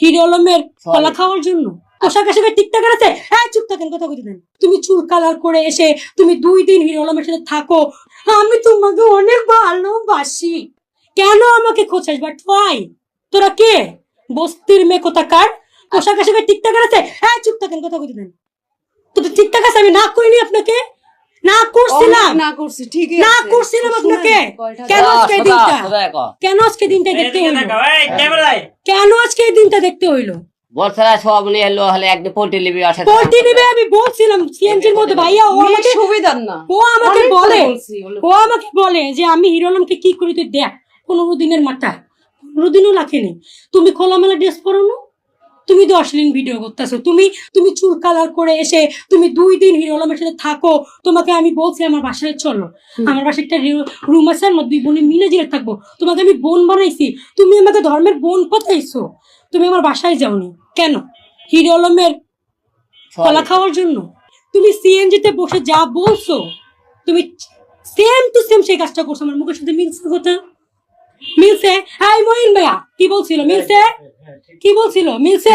Hero আলমের কলা খাওয়ার জন্য। পোশাক আশাকে টিকটাক আছে হ্যাঁ চুপ থাকেন কথা বলতে দেন। তুমি চুল কালার করে এসে তুমি দুই দিন হিরোলমের সাথে থাকো। আমি তোমাকে অনেক ভালোবাসি। কেন আমাকে খোঁচাস বাট ওয়াই তোরা কে? বস্তির মেয়ে কোথাকার? পোশাক আশাকে টিকটাক আছে হ্যাঁ চুপ থাকেন কথা বলতে দেন। তো তো ঠিকঠাক আছে আমি না করিনি আপনাকে? না করছিলাম। না করছি ঠিকই না করছিলাম আপনাকে। কেন আজকে দিনটা? কেন আজকে দিনটা দেখতে হইল। কেন আজকে দিনটা দেখতে হইল? বলছারা সব নিয়ে এলো হলে একদিন পোল্ট্রি লিবি আসে পোল্ট্রি নেবে আমি বলছিলাম সিএনজির মধ্যে। ভাইয়া ও আমাকে সুবিধার না। ও আমাকে বলে ও আমাকে বলে যে আমি হিরো আলমকে কি করি তুই দেখ পনেরো দিনের মাথা পনেরো দিনও লাখেনি তুমি খোলামেলা ড্রেস পরো না তুমি তো অশ্লীল ভিডিও করতেছো। তুমি তুমি চুল কালার করে এসে তুমি দুই দিন হিরো আলমের সাথে থাকো। তোমাকে আমি বলছি আমার বাসায় চলো। আমার বাসায় একটা রুম আছে আমার দুই বোনে মিলে জিরে থাকব। তোমাকে আমি বোন বানাইছি। তুমি আমাকে ধর্মের বোন পাঠাইছো। তুমি আমার বাসায় যাওনি। কেন? হিরো আলমের কলা খাওয়ার জন্য। তুমি সিএনজিতে বসে যা বলছো তুমি সেম টু সেম সেই কাজটা করছ। আমার মুখের সাথে মিলছে কথা মিলছে? হাই মহিন ভাইয়া কি বলছিল? মিলছে? কি বলছিল? মিলছে?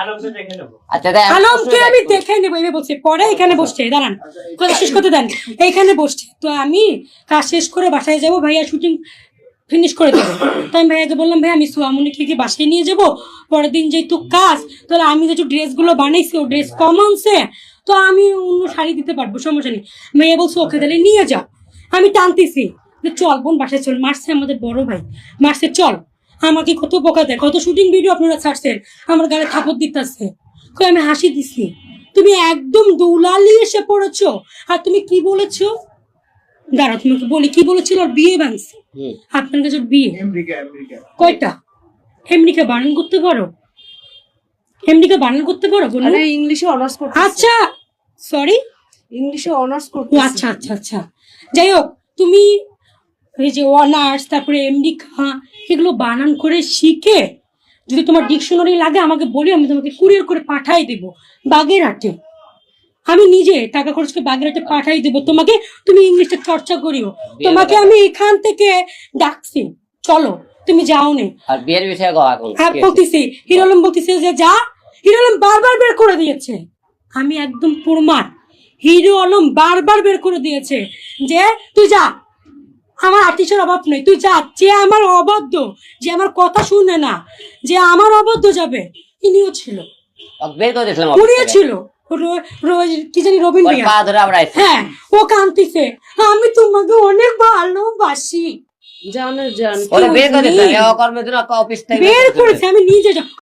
আলোকে দেখে নেব। আচ্ছা আলমকে আমি দেখে নেব এভাবে বলছে। পরে এখানে বসছে দাঁড়ান। কথা শেষ করতে দেন। এইখানে বসছে। তো আমি কাজ শেষ করে বাসায় যাব ভাইয়া শুটিং ফিনিশ করে দেবো। তো আমি ভাইয়াকে বললাম ভাই আমি সোয়ামনিকে কি বাসায় নিয়ে যাব? পরের দিন যেহেতু কাজ তাহলে আমি যেহেতু ড্রেসগুলো বানাইছি ও ড্রেস কম আনছে তো আমি অন্য শাড়ি দিতে পারব সমস্যা নেই। ভাইয়া বলছে ওকে তাহলে নিয়ে যাও। আমি টানতেছি। চল বোন বাসায় চল মারছে আমাদের বড় ভাই। মারছে চল। আমাকে কত বোকা দেয় কত শুটিং ভিডিও আপনারা ছাড়ছেন আমার গালে থাপড় দিতেছে। কই আমি হাসি দিছি তুমি একদম দৌলালি এসে পড়েছো। আর তুমি কি বলেছ? দাঁড়া তোমাকে বলি কি বলেছিল? আর বিয়ে ভাঙছে আপনার কাছে বিয়ে? কয়টা? এমনিকে বানান করতে পারো? এমনিকে বানান করতে পারো বলো আরে ইংলিশে অনার্স করতে আচ্ছা সরি ইংলিশে অনার্স করতে আচ্ছা আচ্ছা আচ্ছা। যাই হোক তুমি এই যে অনার্স তারপরে এমডি খা এগুলো বানান করে শিখে যদি তোমার ডিকশনারি লাগে আমাকে বলি আমি তোমাকে কুরিয়ার করে পাঠাই দেবো বাগেরহাটে। আমি নিজে টাকা খরচ করে বাগেরহাটে পাঠাই দেবো। তোমাকে তুমি ইংলিশটা চর্চা করিও। তোমাকে আমি এখান থেকে ডাকছি। চলো তুমি যাও নে। আর বিয়ের বিষয়ে হ্যাঁ বলতেছি হিরোলম বলতেছে যে যা হিরো আলম বারবার বের করে দিয়েছে। আমি একদম প্রমাণ হিরো আলম বারবার বের করে দিয়েছে যে তুই যা আমার আর্টিস্টের অভাব নেই। তুই যা যে আমার অবাধ্য যে আমার কথা শুনে না যে আমার অবাধ্য যাবে ইনিও ছিল। বের করে দিয়েছিলাম উনিও ছিল। কি জানি রবীন্দ্র। হ্যাঁ ও কান্তিছে আমি তোমাকে অনেক ভালোবাসি। জানে জান। বের করেছে আমি নিজে যা-